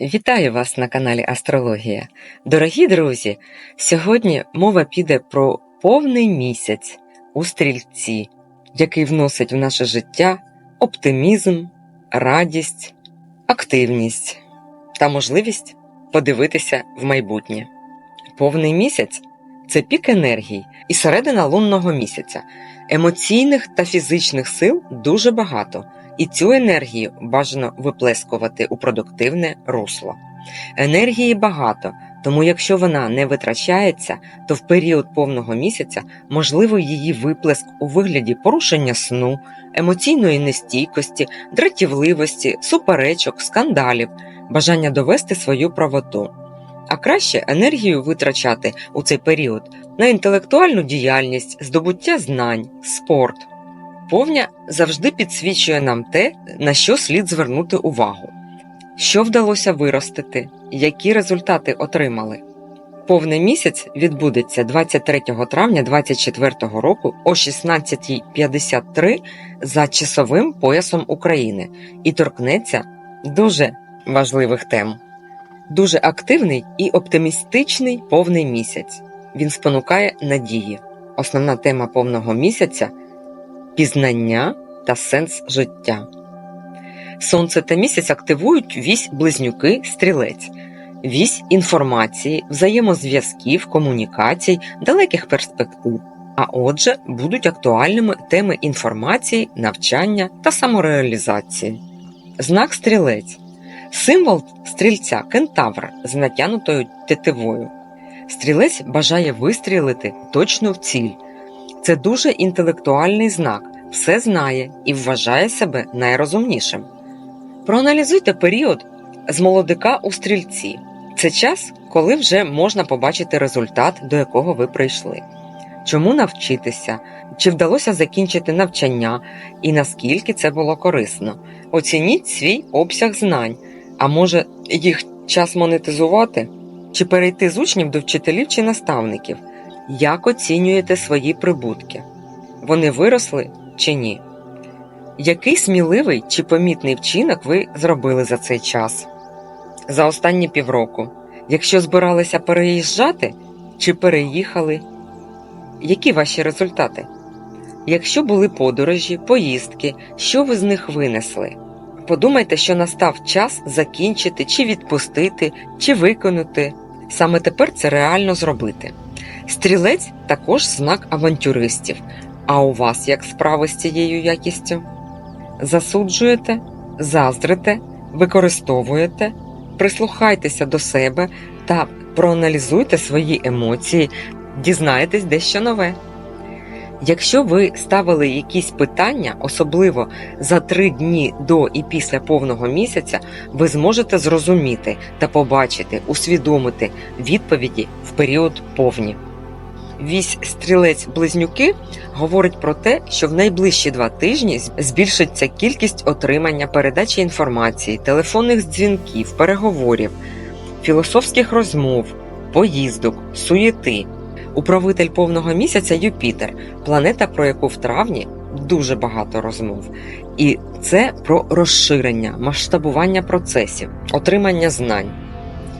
Вітаю вас на каналі Астрологія. Дорогі друзі, сьогодні мова піде про повний місяць у стрільці, який вносить в наше життя оптимізм, радість, активність та можливість подивитися в майбутнє. Повний місяць це пік енергії і середина лунного місяця. Емоційних та фізичних сил дуже багато, і цю енергію бажано виплескувати у продуктивне русло. Енергії багато, тому якщо вона не витрачається, то в період повного місяця можливо її виплеск у вигляді порушення сну, емоційної нестійкості, дратівливості, суперечок, скандалів, бажання довести свою правоту. А краще енергію витрачати у цей період на інтелектуальну діяльність, здобуття знань, спорт. Повня завжди підсвічує нам те, на що слід звернути увагу, що вдалося виростити, які результати отримали. Повний місяць відбудеться 23 травня 2024 року о 16.53 за часовим поясом України і торкнеться дуже важливих тем. Дуже активний і оптимістичний повний місяць. Він спонукає надії. Основна тема повного місяця пізнання та сенс життя. Сонце та місяць активують вісь близнюки стрілець, вісь інформації, взаємозв'язків, комунікацій, далеких перспектив. А отже, будуть актуальними теми інформації, навчання та самореалізації. Знак стрілець символ стрільця кентавр з натянутою тетивою. Стрілець бажає вистрілити точно в ціль. Це дуже інтелектуальний знак, все знає і вважає себе найрозумнішим. Проаналізуйте період з молодика у стрільці. Це час, коли вже можна побачити результат, до якого ви прийшли. Чому навчитися, чи вдалося закінчити навчання і наскільки це було корисно. Оцініть свій обсяг знань, а може їх час монетизувати, чи перейти з учнів до вчителів чи наставників. Як оцінюєте свої прибутки? Вони виросли чи ні? Який сміливий чи помітний вчинок ви зробили за цей час? За останні півроку? Якщо збиралися переїжджати чи переїхали? Які ваші результати? Якщо були подорожі, поїздки, що ви з них винесли? Подумайте, що настав час закінчити, чи відпустити, чи виконати. Саме тепер це реально зробити. Стрілець також знак авантюристів. А у вас як справи з цією якістю? Засуджуєте, заздрите, використовуєте, прислухайтеся до себе та проаналізуйте свої емоції, дізнаєтесь дещо нове. Якщо ви ставили якісь питання, особливо за три дні до і після повного місяця, ви зможете зрозуміти та побачити, усвідомити відповіді в період повні. Вісь стрілець близнюки говорить про те, що в найближчі два тижні збільшиться кількість отримання передачі інформації, телефонних дзвінків, переговорів, філософських розмов, поїздок, суєти. Управитель повного місяця Юпітер, планета, про яку в травні дуже багато розмов. І це про розширення, масштабування процесів, отримання знань.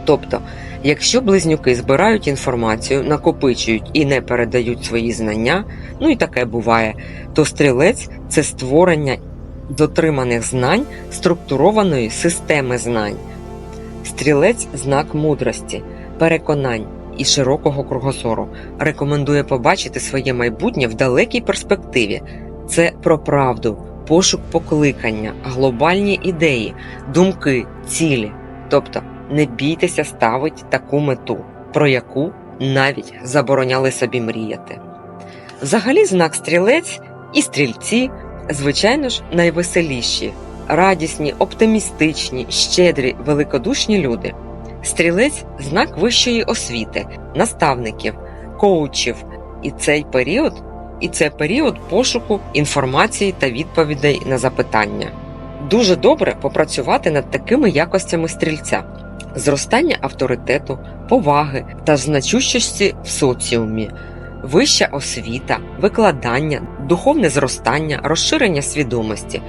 Тобто, якщо близнюки збирають інформацію, накопичують і не передають свої знання, ну і таке буває, то стрілець це створення дотриманих знань структурованої системи знань. Стрілець знак мудрості, переконань і широкого кругозору. Рекомендує побачити своє майбутнє в далекій перспективі. Це про правду, пошук покликання, глобальні ідеї, думки, цілі. Тобто не бійтеся ставити таку мету, про яку навіть забороняли собі мріяти. Взагалі, знак стрілець і стрільці, звичайно ж, найвеселіші, радісні, оптимістичні, щедрі, великодушні люди. Стрілець знак вищої освіти, наставників, коучів. І цей період, і це період пошуку інформації та відповідей на запитання. Дуже добре попрацювати над такими якостями стрільця: зростання авторитету, поваги та значущості в соціумі, вища освіта, викладання, духовне зростання, розширення свідомості,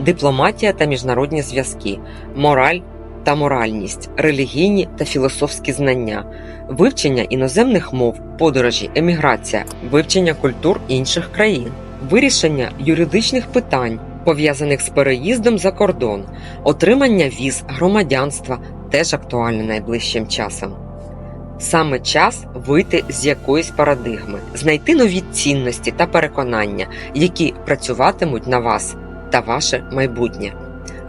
дипломатія та міжнародні зв'язки, мораль та моральність, релігійні та філософські знання, вивчення іноземних мов, подорожі, еміграція, вивчення культур інших країн, вирішення юридичних питань, пов'язаних з переїздом за кордон, отримання віз, громадянства теж актуальне найближчим часом. Саме час вийти з якоїсь парадигми, знайти нові цінності та переконання, які працюватимуть на вас та ваше майбутнє.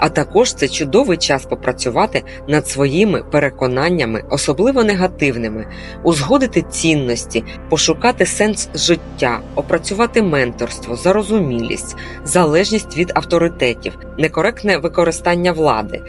А також це чудовий час попрацювати над своїми переконаннями, особливо негативними, узгодити цінності, пошукати сенс життя, опрацювати менторство, зарозумілість, залежність від авторитетів, некоректне використання влади,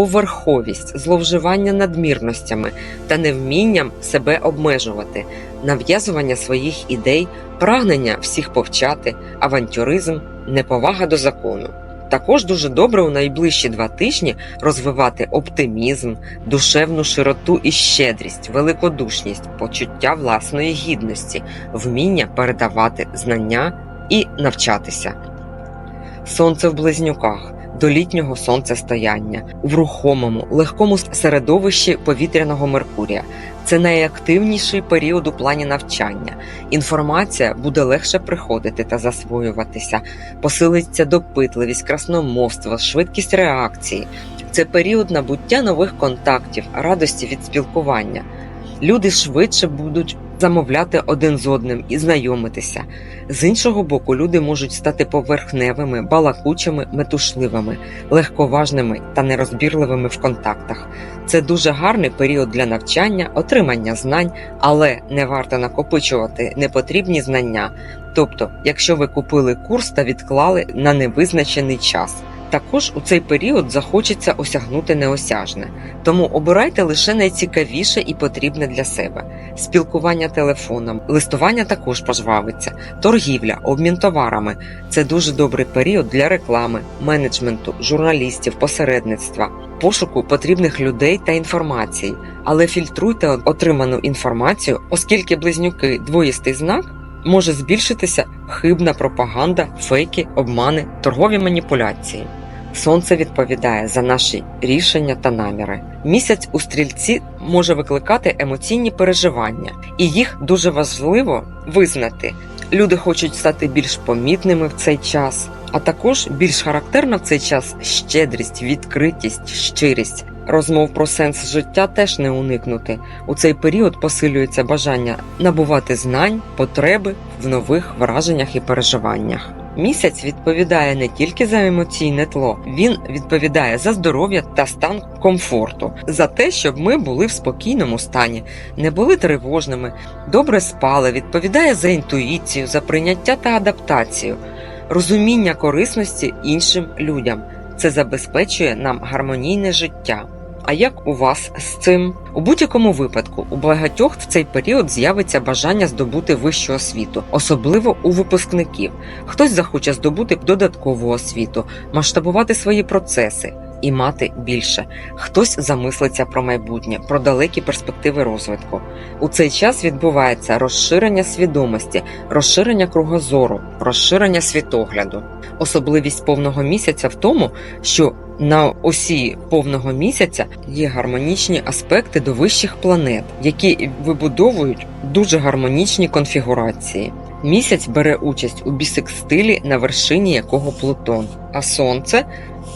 поверховість, зловживання надмірностями та невмінням себе обмежувати, нав'язування своїх ідей, прагнення всіх повчати, авантюризм, неповага до закону. Також дуже добре у найближчі два тижні розвивати оптимізм, душевну широту і щедрість, великодушність, почуття власної гідності, вміння передавати знання і навчатися. Сонце в близнюках до літнього сонцестояння в рухомому, легкому середовищі повітряного Меркурія. Це найактивніший період у плані навчання. Інформація буде легше приходити та засвоюватися, посилиться допитливість, красномовство, швидкість реакції. Це період набуття нових контактів, радості від спілкування. Люди швидше будуть замовляти один з одним і знайомитися. З іншого боку, люди можуть стати поверхневими, балакучими, метушливими, легковажними та нерозбірливими в контактах. Це дуже гарний період для навчання, отримання знань, але не варто накопичувати непотрібні знання. Тобто, якщо ви купили курс та відклали на невизначений час. Також у цей період захочеться осягнути неосяжне, тому обирайте лише найцікавіше і потрібне для себе: спілкування телефоном, листування також пожвавиться, торгівля, обмін товарами це дуже добрий період для реклами, менеджменту, журналістів, посередництва, пошуку потрібних людей та інформації. Але фільтруйте отриману інформацію, оскільки близнюки двоїстий знак. Може збільшитися хибна пропаганда, фейки, обмани, торгові маніпуляції. Сонце відповідає за наші рішення та наміри. Місяць у стрільці може викликати емоційні переживання, і їх дуже важливо визнати. Люди хочуть стати більш помітними в цей час, а також більш характерна в цей час щедрість, відкритість, щирість. Розмов про сенс життя теж не уникнути. У цей період посилюється бажання набувати знань, потреби в нових враженнях і переживаннях. Місяць відповідає не тільки за емоційне тло, він відповідає за здоров'я та стан комфорту, за те, щоб ми були в спокійному стані, не були тривожними, добре спали, відповідає за інтуїцію, за прийняття та адаптацію, розуміння корисності іншим людям. Це забезпечує нам гармонійне життя. А як у вас з цим? У будь-якому випадку у багатьох в цей період з'явиться бажання здобути вищу освіту, особливо у випускників. Хтось захоче здобути додаткову освіту, масштабувати свої процеси і мати більше. Хтось замислиться про майбутнє, про далекі перспективи розвитку. У цей час відбувається розширення свідомості, розширення кругозору, розширення світогляду. Особливість повного місяця в тому, що на осі повного місяця є гармонічні аспекти до вищих планет, які вибудовують дуже гармонічні конфігурації. Місяць бере участь у бісекстилі, на вершині якого Плутон, а Сонце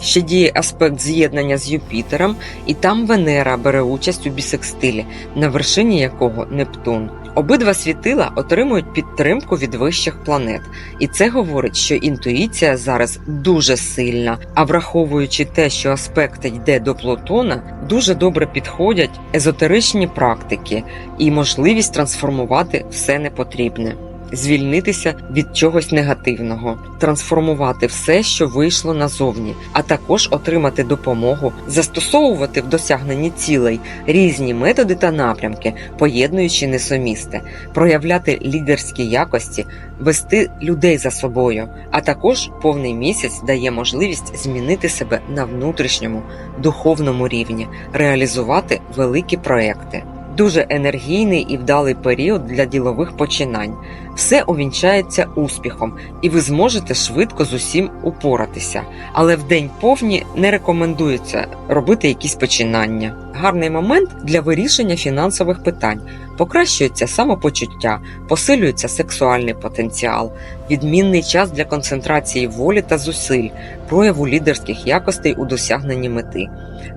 ще діє аспект з'єднання з Юпітером, і там Венера бере участь у бісекстилі, на вершині якого Нептун. Обидва світила отримують підтримку від вищих планет, і це говорить, що інтуїція зараз дуже сильна. А враховуючи те, що аспект йде до Плутона, дуже добре підходять езотеричні практики і можливість трансформувати все непотрібне. Звільнитися від чогось негативного, трансформувати все, що вийшло назовні, а також отримати допомогу, застосовувати в досягненні цілей різні методи та напрямки, поєднуючи несумісте, проявляти лідерські якості, вести людей за собою. А також повний місяць дає можливість змінити себе на внутрішньому духовному рівні, реалізувати великі проекти. Дуже енергійний і вдалий період для ділових починань. Все увінчається успіхом, і ви зможете швидко з усім упоратися. Але в день повні не рекомендується робити якісь починання. Гарний момент для вирішення фінансових питань. Покращується самопочуття, посилюється сексуальний потенціал, відмінний час для концентрації волі та зусиль, прояву лідерських якостей у досягненні мети.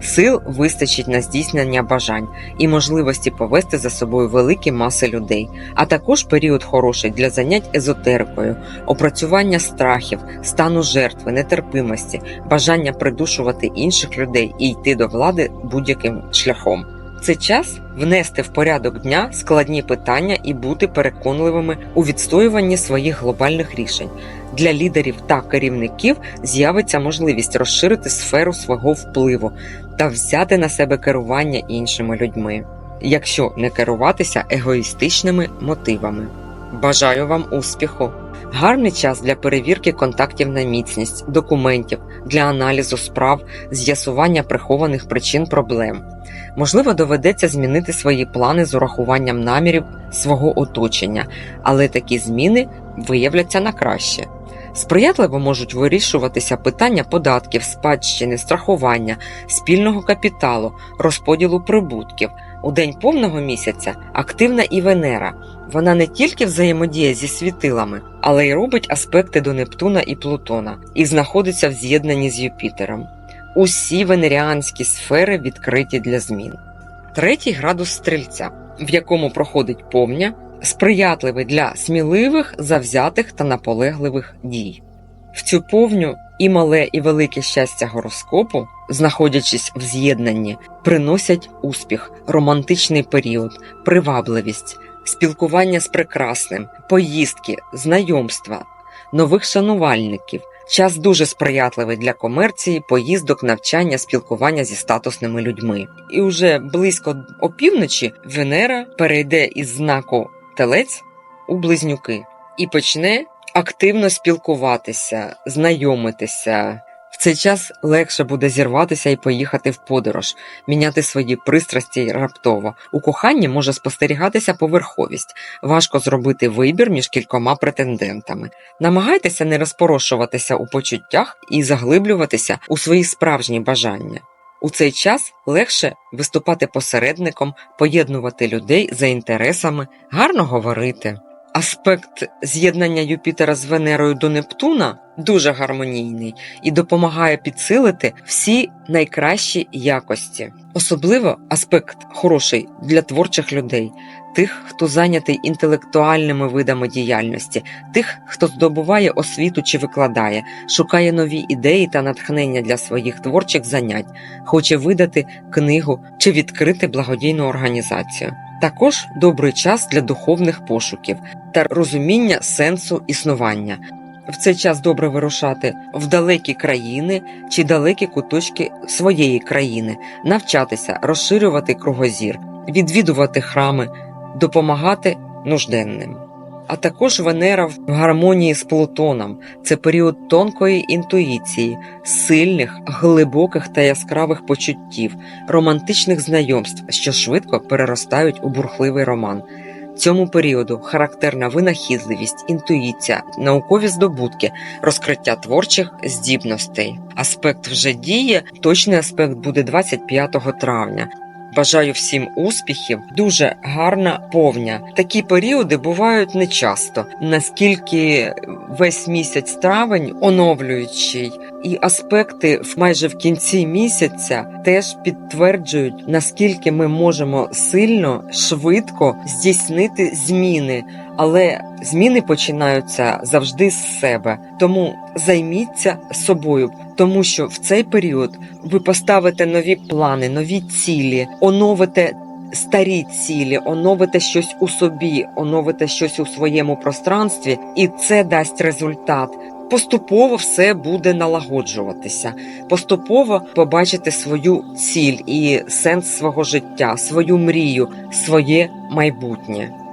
Сил вистачить на здійснення бажань і можливості повести за собою великі маси людей, а також період хороший для занять езотерикою, опрацювання страхів, стану жертви, нетерпимості, бажання придушувати інших людей і йти до влади будь-яким шляхом. Це час внести в порядок дня складні питання і бути переконливими у відстоюванні своїх глобальних рішень. Для лідерів та керівників з'явиться можливість розширити сферу свого впливу та взяти на себе керування іншими людьми, якщо не керуватися егоїстичними мотивами. Бажаю вам успіху! Гарний час для перевірки контактів на міцність, документів, для аналізу справ, з'ясування прихованих причин проблем. Можливо, доведеться змінити свої плани з урахуванням намірів свого оточення, але такі зміни виявляться на краще. Сприятливо можуть вирішуватися питання податків, спадщини, страхування, спільного капіталу, розподілу прибутків. У день повного місяця активна і Венера. Вона не тільки взаємодіє зі світилами, але й робить аспекти до Нептуна і Плутона і знаходиться в з'єднанні з Юпітером. Усі венеріанські сфери відкриті для змін. Третій градус стрільця, в якому проходить повня, сприятливий для сміливих, завзятих та наполегливих дій. В цю повню і мале, і велике щастя гороскопу, знаходячись в з'єднанні, приносять успіх, романтичний період, привабливість, спілкування з прекрасним, поїздки, знайомства, нових шанувальників. Час дуже сприятливий для комерції, поїздок, навчання, спілкування зі статусними людьми. І уже близько опівночі Венера перейде із знаку Телець у близнюки і почне активно спілкуватися, знайомитися. В цей час легше буде зірватися і поїхати в подорож, міняти свої пристрасті раптово. У коханні може спостерігатися поверховість, важко зробити вибір між кількома претендентами. Намагайтеся не розпорошуватися у почуттях і заглиблюватися у свої справжні бажання. У цей час легше виступати посередником, поєднувати людей за інтересами, гарно говорити. Аспект з'єднання Юпітера з Венерою до Нептуна дуже гармонійний і допомагає підсилити всі найкращі якості. Особливо аспект хороший для творчих людей, тих, хто зайнятий інтелектуальними видами діяльності, тих, хто здобуває освіту чи викладає, шукає нові ідеї та натхнення для своїх творчих занять, хоче видати книгу чи відкрити благодійну організацію. Також добрий час для духовних пошуків та розуміння сенсу існування. В цей час добре вирушати в далекі країни чи далекі куточки своєї країни, навчатися, розширювати кругозір, відвідувати храми, допомагати нужденним. А також Венера в гармонії з Плутоном це період тонкої інтуїції, сильних, глибоких та яскравих почуттів, романтичних знайомств, що швидко переростають у бурхливий роман. Цьому періоду характерна винахідливість, інтуїція, наукові здобутки, розкриття творчих здібностей. Аспект вже діє, точний аспект буде 25 травня. Бажаю всім успіхів, дуже гарна повня. Такі періоди бувають нечасто, наскільки весь місяць травень оновлюючий, і аспекти майже в кінці місяця теж підтверджують, наскільки ми можемо сильно, швидко здійснити зміни. Але зміни починаються завжди з себе. Тому займіться собою, тому що в цей період ви поставите нові плани, нові цілі, оновите старі цілі, оновите щось у собі, оновите щось у своєму пространстві, і це дасть результат. Поступово все буде налагоджуватися. Поступово побачите свою ціль і сенс свого життя, свою мрію, своє майбутнє.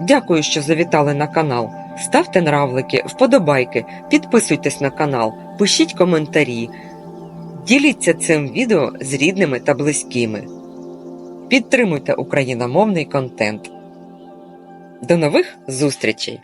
Дякую, що завітали на канал. Ставте нравлики, вподобайки, підписуйтесь на канал, пишіть коментарі, діліться цим відео з рідними та близькими. Підтримуйте україномовний контент. До нових зустрічей!